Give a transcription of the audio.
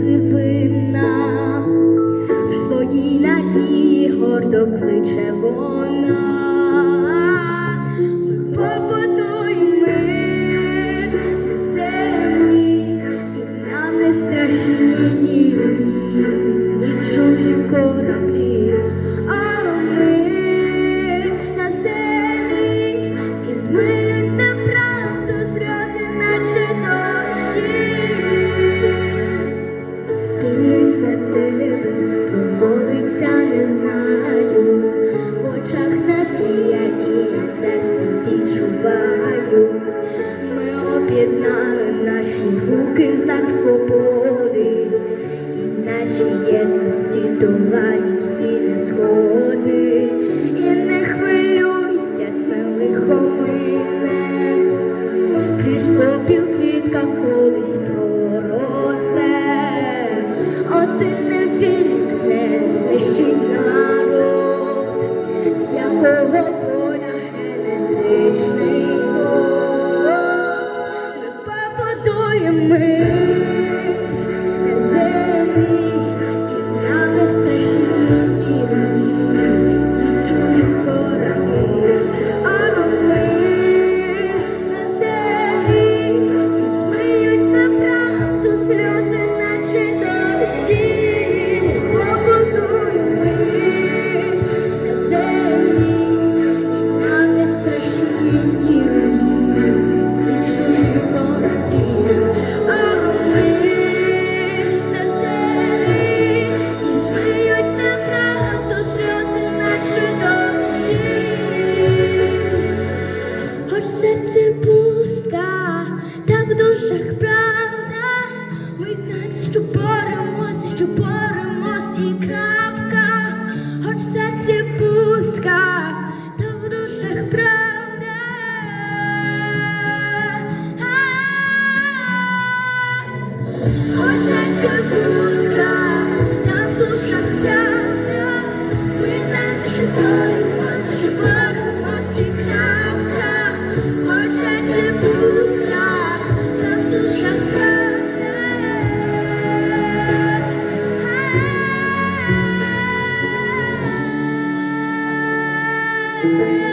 дивина, в своїй надії гордо кличе вон. свободи, і нашій єдності долані всі незгоди, і не хвилюйся, це лихо мине, крізь попіл квітка колись проросте, один не вікне, знищить народ, якого поля генетичний. Ми душах правда, ми знаємо, що боремось, що боремось і крапка, хоч серці пустка, та в душах правда. Хоч серці пустка, та в душах правда, ми знаємо, що боремось. Música